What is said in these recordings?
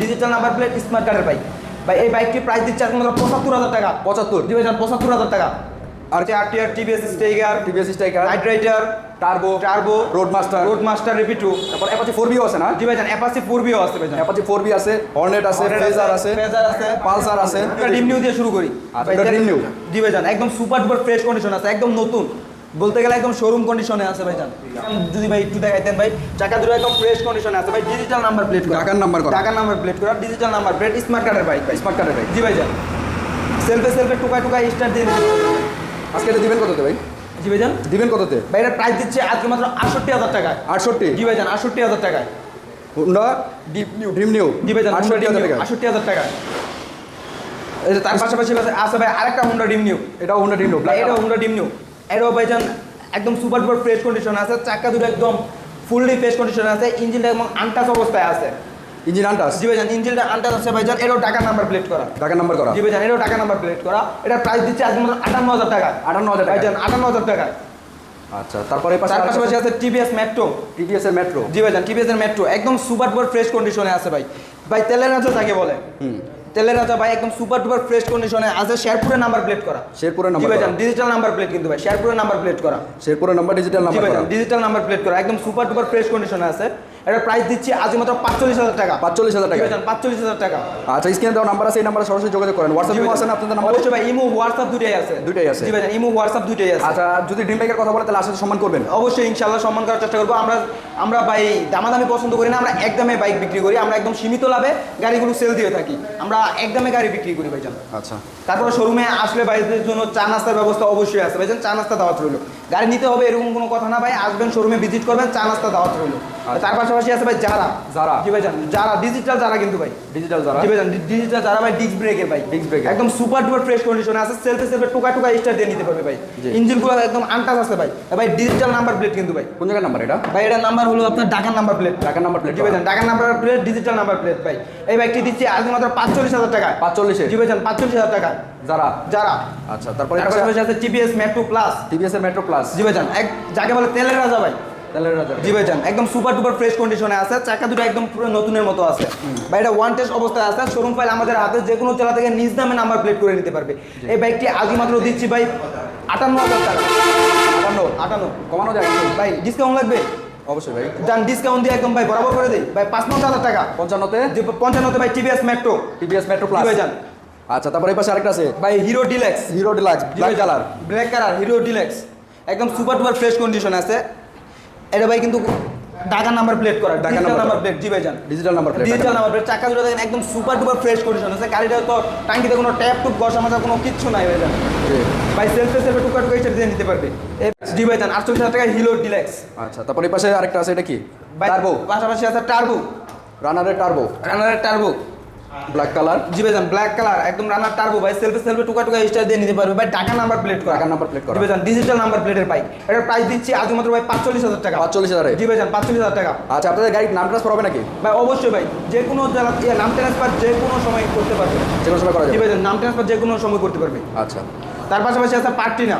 Digital number plate smart কার্ডের bike ভাই এই বাইকটি প্রাইস দিচ্ছে মাত্র পঁচাত্তর হাজার টাকা। পঁচাত্তর? জি ভাইজান পঁচাত্তর হাজার টাকা। আর আর টিআর TVS স্টেগার TVS striker knight rider turbo turbo road master road master রিপিটু তারপর অ্যাপাচি ফোর বিও আছে না? জি ভাইজান ফোর বিও আছে ভাইজান। অ্যাপাচি ফোর বি আছে হর্নেট আছে ফেজার আছে ফেজার আছে। পালসার আছে। ডিম নিউ দিয়ে শুরু করি। আচ্ছা, ডিম নিউ। জি ভাইজান একদম সুপার ডুপার ফ্রেশ কন্ডিশন আছে একদম নতুন। বলতে গেলে একদম শোরুম কন্ডিশনে আছে ভাইজান। যদি ভাই একটু দেখাইতেন ভাই চাকা দুটো একদম ফ্রেশ কন্ডিশনে আছে। ভাই ডিজিটাল নাম্বার প্লেট করা। ঢাকার নাম্বার করা। ঢাকার নাম্বার প্লেট করা ডিজিটাল নাম্বার প্লেট স্মার্ট কার্ডের বাইক ভাই স্মার্ট কার্ডের বাইক জি ভাইজান। সেলফে সেলফে টুকা টুকা স্টার্ট দিয়ে আজকে এটা দিবেন কততে ভাই? জি ভাইজান। দিবেন কততে? ভাই এটা প্রাইস দিচ্ছে আজকে মাত্র আটষট্টি হাজার টাকায়। আটষট্টি? জি ভাইজান আটষট্টি হাজার টাকায়। হুন্ডা ডিপ নিউ ড্রিম নিউ? জি ভাইজান আটষট্টি হাজার টাকা আটষট্টি হাজার টাকায়। তার পাশাপাশি আছে ভাই আরেকটা হুন্ডা ডিম নিউ। এটাও হুন্ডা ডিম নিউ ভাই এটাও হুন্ডা ডিম নিউ। ভাইজান একদম সুপার ডুপার ফ্রেশ কন্ডিশন আছে চাকা দুটো একদম ফুললি ফ্রেশ কন্ডিশন আছে ইঞ্জিনটা একদম আনটাচ অবস্থায় আছে। ইঞ্জিন আনটাস জি ভাইজান ইঞ্জিনটা আনটাচ আছে ভাইজান এটাও টাকা নাম্বার প্লেট করা। ঢাকার নাম্বার করা? জি ভাইজান এটাও টাকা নাম্বার প্লেট করা। এটা প্রাইস দিচ্ছে আজকে মাত্র আটান্ন হাজার টাকা। আটান্ন হাজার টাকা। ভাইজান আটান্ন হাজার টাকা। আচ্ছা তারপরে পাশাপাশি আছে। টিভিএস মেট্রো টিভিএস এর মেট্রো জি ভাইজান টিভিএস এর মেট্রো একদম সুপার ডুপার ফ্রেশ কন্ডিশনে আছে ভাই। ভাই তেলের রাজা তাকে বলে। হুম। তেলের রাজা ভাই একদম সুপার ডুপার ফ্রেশ কন্ডিশনে আছে শেরপুরের নাম্বার প্লেট করা। শেরপুরের নাম্বার করা। ডিজিটাল নাম্বার প্লেট কিন্তু ভাই শেরপুরের নাম্বার প্লেট করা। শেরপুরের নাম্বার ডিজিটাল নাম্বার করা। ডিজিটাল নাম্বার প্লেট করা একদম সুপার ডুপার ফ্রেশ কন্ডিশনে আছে। এটা প্রাইস দিচ্ছি আজ মাত্র পাঁচচল্লিশ হাজার টাকা। পাঁচচল্লিশ হাজার টাকা। পাঁচচল্লিশ হাজার টাকা। আচ্ছা স্ক্রিনে দেওয়া নাম্বার আছে এই নাম্বারে সরাসরি যোগাযোগ করেন। হোয়াটসঅ্যাপ আছে না আপনাদের নাম্বার অবশ্যই ভাই ইমো হোয়াটসঅ্যাপ দুটাই আছে। দুইটাই আছে। জি ভাইজান ইমো হোয়াটসঅ্যাপ দুটাই আছে। আচ্ছা যদি ড্রিম বাইকের কথা বলে তাহলে আসলে সম্মান করবেন? অবশ্যই ইনশাল্লাহ সম্মান করার চেষ্টা করব। আমরা আমরা ভাই দামাদামি পছন্দ করি না আমরা একদমে বাইক বিক্রি করি। আমরা একদম সীমিত লাভে গাড়িগুলো সেল দিয়ে থাকি। আমরা একদমে গাড়ি বিক্রি করি ভাইজান। আচ্ছা। তারপরে শোরুমে আসলে ভাইদের জন্য চা নাস্তার ব্যবস্থা অবশ্যই আছে। ভাইজান চা নাস্তা দাওয়াত রইল। গাড়ি নিতে হবে এরকম কোনো কথা না ভাই। আসবেন শোরুমে ভিজিট করবেন চা নাস্তা দাওয়াত রইল। তার পাশাপাশি আছে ভাই যারা যারা? জি ভাইজান যারা ডিজিটাল যারা কিন্তু ভাই। ডিজিটাল যারা জি ভাইজান ডিজিটাল যারা ভাই ডিস্ক ব্রেকের ভাই। Brake এর। একদম সুপার ডুপার ফ্রেশ কন্ডিশনে আছে সেলফে সেলফে টুকা টুকা স্টার দিয়ে নিতে পারবে ভাই। ইঞ্জিনগুলো একদম আনটাচ আছে ভাই। ভাই ডিজিটাল নাম্বার প্লেট কিন্তু ভাই। কোন জায়গার নাম্বার এটা? ভাই এটার নাম্বার হলো আপনার ঢাকার নাম্বার প্লেট ঢাকার নাম্বার প্লেট জি ভাইজান ঢাকার number plate digital number plate ভাই। এই বাইকটি দিচ্ছি আজ মাত্র পাঁচচল্লিশ হাজার টাকা। পাঁচচল্লিশে জি ভাইজান পাঁচচল্লিশ হাজার টাকা। যারা যারা আচ্ছা তারপরে আছে TVS Metro plus TVS Metro plus জি ভাইজান এক যাকে বলে তেলের রাজা ভাই। একদম সুপার ডুপার ফ্রেশ কন্ডিশনে আছে চাকা দুটো একদম পুরো নতুনের মতো আছে। ভাই এটা ওয়ান টেস্ট অবস্থায় আছে শোরুম ফাইল আমাদের হাতে যে কোনো জেলা থেকে নিজ নামে নাম্বার প্লেট করে নিতে পারবে। এই বাইকটি আজই মাত্র দিচ্ছি ভাই আটান্ন হাজার টাকা। আটান্ন আটান্ন কমানো যায়। ভাই ডিসকাউন্ট লাগবে? অবশ্যই ভাই। যান ডিসকাউন্ট দিয়ে একদম ভাই বরাবর করে দিই। ভাই পাঁচ পঞ্চাশ হাজার টাকা। পঞ্চান্নতে? যে পঞ্চান্নতে ভাই টিভিএস মেট্রো টিভিএস মেট্রো ভাইজান। আচ্ছা তারপরে এই পাশে আরেকটা আছে। ভাই Hero Deluxe Hero Deluxe black colour black colour Hero Deluxe একদম সুপার ডুপার ফ্রেশ কন্ডিশন আছে। এটা ভাই কিন্তু ঢাকা নাম্বার প্লেট করা ঢাকা নাম্বার প্লেট জি ভাই জান digital number plate digital number plate চাকা দুটো দেখেন একদম সুপার ডুপার ফ্রেশ কন্ডিশন আছে গাড়িটা তো টাঙ্কিতে কোনো ট্যাপ টুপ বসা মাজা কোনো কিচ্ছু নাই ভাই জান। ভাই সেলফে সেলফে টুকা টুকা স্টার্ট দিয়ে নিতে পারবে। জি ভাই জান আটচল্লিশ হাজার টাকা হিরো ডিলেক্স আচ্ছা তারপরে এই পাশে আরেকটা আছে এটা কি? টার্বো পাশাপাশি আছে টার্বো রানারের টার্বো রানারের টার্বো ব্ল্যাক কালার জি ভাই জান ব্ল্যাক কালার একদম রানার টার্বো ভাই সেলফে সেলফে টুকা টুকা স্টার দিয়ে নিতে পারবে। ভাই ঢাকা নাম্বার প্লেট করা। ঢাকা number plate করা। জি ভাই জান ডিজিটাল নাম্বার প্লেটের বাইক এটার প্রাইস দিচ্ছি আজ মাত্র ভাই পাঁচচল্লিশ হাজার টাকা। পাঁচচল্লিশ হাজারে? জি ভাই জান পাঁচচল্লিশ হাজার টাকা। আচ্ছা আপনাদের গাড়ির নাম ট্রান্সফার হবে নাকি? ভাই অবশ্যই ভাই যে কোনো জেলা ইয়ে, নাম ট্রান্সফার যে কোনো সময় করতে পারবে। যে কোনো সময় করা জি যাবে? ভাই জান নাম ট্রান্সফার যে কোনো সময় করতে পারবে। আচ্ছা। তার পাশাপাশি আছে পার্টিনা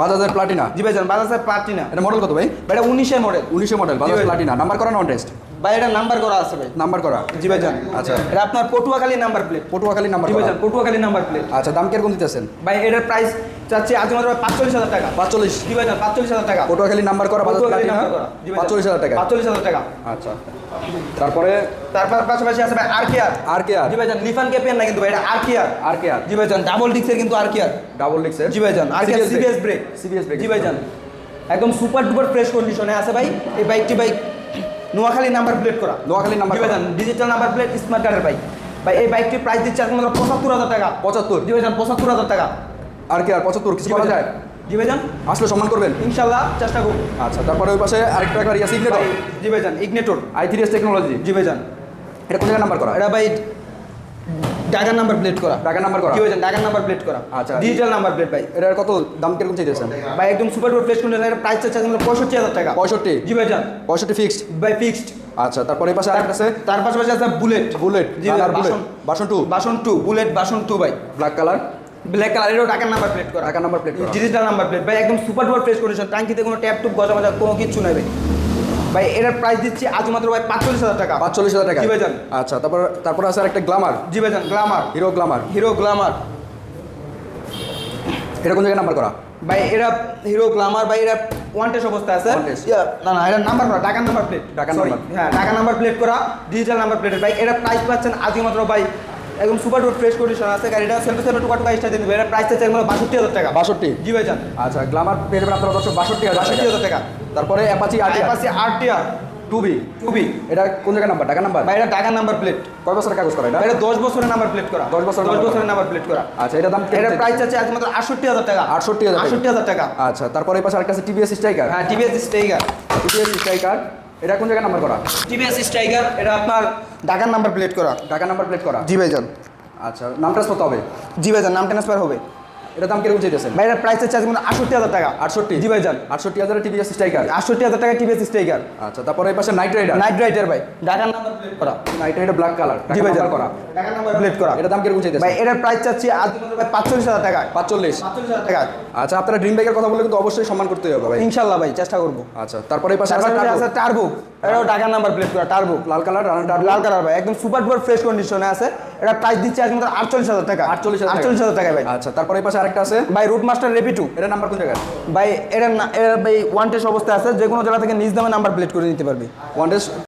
বাজাজের প্লাটিনা জি ভাই জান বাজাজের পার্টিনা এটা মডেল কত ভাই? এটা উনিশের মডেল উনিশে মডেল বাজাজ। প্লাটিনা নাম্বার করা নন টেস্ট ভাই এটা নাম্বার করা আছে ভাই। নাম্বার করা। জি ভাই জান আচ্ছা। এটা আপনার Patuakhali number plate Patuakhali number জি ভাই জান পটুয়াখালী নাম্বার প্লেট আচ্ছা দাম কীরকম দিতেছেন? ভাই এটার প্রাইস চাচ্ছি আজ মাত্র পাঁচচল্লিশ হাজার টাকা। পাঁচচল্লিশ। জি ভাই জান পাঁচচল্লিশ হাজার টাকা। পটুয়াখালী নাম্বার করা পটুয়াখালী নাম্বার করা। পাঁচচল্লিশ হাজার টাকা। পাঁচচল্লিশ হাজার টাকা। আচ্ছা। তারপরে? তারপর পাশাপাশি আছে ভাই আর কেয়ার আর কে আর জি ভাই জান লিফান কেপিয়ার না কিন্তু ভাই এটা আর কেয়ার আর কে আর জি ভাই জান ডাবল ডিক্সের কিন্তু আর কেয়ার ডাবল লিক্সের জি ভাই জান আর কেয়ার সিবিএস ব্রেক সিবিএস ব্রেক জি ভাই জান একদম সুপার ডুপার ফ্রেশ কন্ডিশনে আছে ভাই। এই বাইকটি বাইক নোয়াখালী নাম্বার প্লেট করা। Noakhali number digital number plate smart কার্ডের বাইক ভাই এই বাইকটির প্রাইস দিচ্ছে আজকে মাত্র পঁচাত্তর হাজার টাকা। পঁচাত্তর। দিবেন পঁচাত্তর হাজার টাকা। আর কি আর পঁচাত্তর কিছু করা যায়? জি আসলে সম্মান করবেন। ইনশাল্লাহ চেষ্টা করুন আচ্ছা তারপরে ওই পাশে আরেকটা গাড়ি আছে Ignitor G Ignitor I three S technology জি এটা কোন জায়গায় নাম্বার করা? এটা ভাই ডাগার নাম্বার প্লেট করা। ঢাকা নাম্বার করা। কি জান ডাগার নাম্বার প্লেট করা। আচ্ছা। ডিজিটাল নাম্বার প্লেট ভাই। এটার কত দাম কীরকম চাইতেছেন? ভাই একদম সুপার ডুপার ফ্রেশ কন্ডিশন এর প্রাইস আজকে পঁয়ষট্টি হাজার টাকা। পঁয়ষট্টি? জি ভাই জান পঁয়ষট্টি ফিক্সড ভাই ফিক্সড আচ্ছা তারপরে পাশে আরেকটা আছে? তার পাশাপাশি আছে Bullet Bullet G R Bullet version- two version two Bullet version two ভাই। ব্ল্যাক কালার ব্ল্যাক কালার কালারেরও টাকার নাম্বার প্লেট করা। Dhaka number plate digital number plate ভাই একদম সুপার ডুপার ফ্রেশ কন্ডিশন ট্যাঙ্কিতে কোনো ট্যাপ টুপ গজা মাজা কোনো কিছু নাই ভাই। ভাই এটার প্রাইস দিচ্ছি আজ মাত্র ভাই পাঁচচল্লিশ হাজার টাকা। পাঁচচল্লিশ হাজার টাকা? জি ভাইজান। আচ্ছা তারপর তারপর আছে একটা গ্লামার জি ভাইজান Glamour Hero Glamour Hero Glamour এটা কোন জায়গায় নাম্বার করা? ভাই এরা হিরো গ্লামার ভাই এরা ওয়ান টেস্ট অবস্থা আছে। না না এটা নাম্বার করা টাকার নাম্বার প্লেট Sorry, number। হ্যাঁ টাকা নাম্বার প্লেট করা ডিজিটাল নাম্বার প্লেটের ভাই এটা প্রাইস পাচ্ছেন আজকে মাত্র ভাই একদম সুপার ডুপার ফ্রেশ কন্ডিশন আছে। গাড়িটা সেলফি সেলফি টুকা টুকা স্টার দিন এটা প্রাইস চাচ্ছে একদম বাষট্টি হাজার টাকা। বাষট্টি? জি ভাই যান আচ্ছা গ্লামার পেয়ে যাবেন আপনারা বাষট্টি হাজার বাষট্টি হাজার টাকা। তারপরে Apache R TR two B two B এটা কোন জায়গায় নাম্বার টাকা নাম্বার ভাই এটা টাকার নাম্বার প্লেট কয় বছরের কাগজ করা এটা? এটা দশ বছরের নাম্বার প্লেট করা। 10 বছরের দশ বছরের নাম্বার প্লেট করা। আচ্ছা এটা দাম এটা প্রাইস আছে আজ মাত্র আটষট্টি হাজার টাকা। 68,000 টাকা। আটষট্টি হাজার টাকা। আচ্ছা তারপরে এই পাশে আরেকটা আছে টিভিএস স্ট্রাইকার হ্যাঁ টিভিএস স্ট্রাইকার টিভিএস স্ট্রাইকার এটা কোন জায়গায় নাম্বার করা? টিভিএস স্ট্রাইকার এটা আপনার ঢাকার নাম্বার প্লেট করা। টাকা নাম্বার প্লেট করা। জি ভাইজান। আচ্ছা নাম ট্রান্সফার হবে জি ভাইজান নাম ট্রান্সফার হবে। এটা দাম কীরকম চাইতেছেন? ভাই এটার প্রাইস আজ মাত্র আটষট্টি হাজার টাকা। আটষট্টি? জি ভাইজান। আটষট্টি হাজারের টিভিএস স্ট্রাইকার আটষট্টি হাজার টাকা টিভিএস স্ট্রাইকার আচ্ছা তারপরে এই পাশে নাইট রাইডার নাইট রাইডার ভাই। ঢাকার নাম্বার প্লেট করা। নাইট রাইডার ব্ল্যাক কালার জি ভাইজান। করা। ঢাকার নাম্বার প্লেট করা। এটা দাম কীরকম চাইতেছেন? ভাই এটার প্রাইস চাচ্ছি আজ ভাই পাঁচচল্লিশ হাজার টাকা পাঁচচল্লিশ। হাজার টাকা। আচ্ছা আপনারা ড্রিম বাইকের কথা বলে কিন্তু অবশ্যই সম্মান করতে হবে ভাই। ইনশাল্লাহ ভাই চেষ্টা করব। আচ্ছা তারপরে এই পাশে আছে টার্বো এটাও ঢাকার নাম্বার প্লেট করা টার্বো লাল কালার লাল কালার ভাই একদম সুপার ডুপার ফ্রেশ কন্ডিশনে আছে। এটা প্রাইস দিচ্ছে আজ মাত্র আটচল্লিশ হাজার টাকা। আটচল্লিশ হাজার আটচল্লিশ হাজার টাকা ভাই। আচ্ছা তারপরে এই পাশে আরেকটা আছে। ভাই রুট মাস্টার রেপি টু এটা নাম্বার কোন জায়গায়? ভাই এটা এটা ভাই ওয়ান টেস্ট অবস্থায় আছে যে কোনো জায়গা থেকে নিজ দামে নাম্বার প্লেট করে নিতে পারবি। ওয়ান ডেস